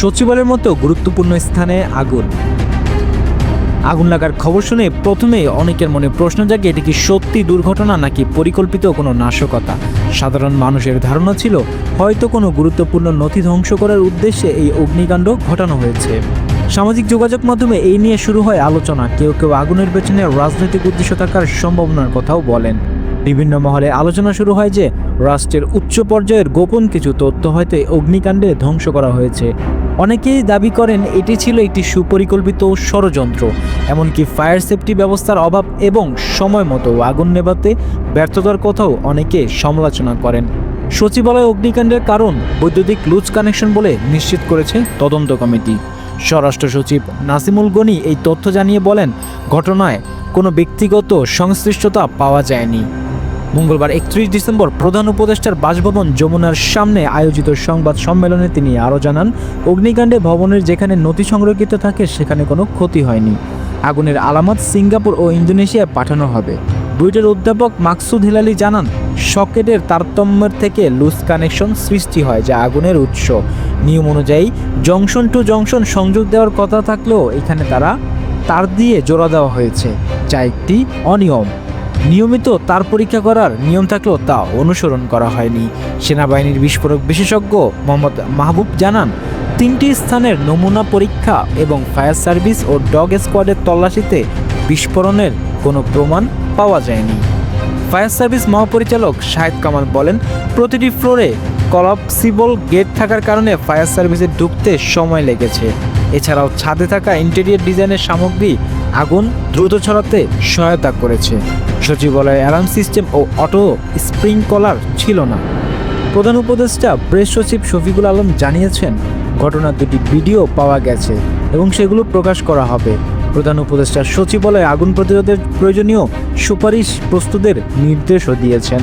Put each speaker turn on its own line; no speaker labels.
সচিবালয়ের মতো গুরুত্বপূর্ণ স্থানে আগুন। আগুন লাগার খবর শুনে প্রথমেই অনেকের মনে প্রশ্ন জাগে, এটি কি সত্যি দুর্ঘটনা নাকি পরিকল্পিত কোনো নাশকতা? সাধারণ মানুষের ধারণা ছিল, হয়তো কোনো গুরুত্বপূর্ণ নথি ধ্বংস করার উদ্দেশ্যে এই অগ্নিকাণ্ড ঘটানো হয়েছে। সামাজিক যোগাযোগ মাধ্যমে এই নিয়ে শুরু হয় আলোচনা। কেউ কেউ আগুনের পেছনে রাজনৈতিক উদ্দেশ্য থাকার সম্ভাবনার কথাও বলেন। বিভিন্ন মহলে আলোচনা শুরু হয় যে, রাষ্ট্রের উচ্চ পর্যায়ের গোপন কিছু তথ্য হয়তো অগ্নিকাণ্ডে ধ্বংস করা হয়েছে। অনেকেই দাবি করেন এটি ছিল একটি সুপরিকল্পিত ষড়যন্ত্র, এমনকি ফায়ার সেফটি ব্যবস্থার অভাব এবং সময় মতো আগুন নেভাতে ব্যর্থতার কথাও অনেকে সমালোচনা করেন। সচিবালয় অগ্নিকাণ্ডের কারণ বৈদ্যুতিক লুজ কানেকশন বলে নিশ্চিত করেছে তদন্ত কমিটি। স্বরাষ্ট্র সচিব নাসিমুল গনি এই তথ্য জানিয়ে বলেন, ঘটনায় কোনো ব্যক্তিগত সংশ্লিষ্টতা পাওয়া যায়নি। মঙ্গলবার একত্রিশ ডিসেম্বর প্রধান উপদেষ্টার বাসভবন যমুনার সামনে আয়োজিত সংবাদ সম্মেলনে তিনি আরও জানান, অগ্নিকাণ্ডে ভবনের যেখানে নথি সংরক্ষিত থাকে সেখানে কোনো ক্ষতি হয়নি। আগুনের আলামত সিঙ্গাপুর ও ইন্দোনেশিয়ায় পাঠানো হবে। বুয়েটের অধ্যাপক মাকসুদ হিলালি জানান, সকেটের তারতম্যের থেকে লুজ কানেকশন সৃষ্টি হয় যা আগুনের উৎস। নিয়ম অনুযায়ী, জংশন টু জংশন সংযোগ দেওয়ার কথা থাকলেও এখানে তারা তার দিয়ে জোড়া দেওয়া হয়েছে, যা একটি অনিয়ম। নিয়মিত তার পরীক্ষা করার নিয়ম থাকলেও তা অনুসরণ করা হয়নি। সেনাবাহিনীর বিস্ফোরক বিশেষজ্ঞ মোহাম্মদ মাহবুব জানান, তিনটি স্থানের নমুনা পরীক্ষা এবং ফায়ার সার্ভিস ও ডগ স্কোয়াডের তল্লাশিতে বিস্ফোরণের কোনো প্রমাণ পাওয়া যায়নি। ফায়ার সার্ভিস মহাপরিচালক শাহেদ কামাল বলেন, প্রতিটি ফ্লোরে কলাপসিবল গেট থাকার কারণে ফায়ার সার্ভিসে ঢুকতে সময় লেগেছে। এছাড়াও ছাদে থাকা ইন্টেরিয়ার ডিজাইনের সামগ্রী আগুন দ্রুত ছড়াতে সহায়তা করেছে। সচিবালয়ে অ্যালার্ম সিস্টেম ও অটো স্প্রিংকলার ছিল না। প্রধান উপদেষ্টা প্রেস সচিব শফিকুল আলম জানিয়েছেন, ঘটনার দুটি ভিডিও পাওয়া গেছে এবং সেগুলো প্রকাশ করা হবে। প্রধান উপদেষ্টা সচিবালয়ে আগুন প্রতিরোধের প্রয়োজনীয় সুপারিশ প্রস্তুতের নির্দেশও দিয়েছেন।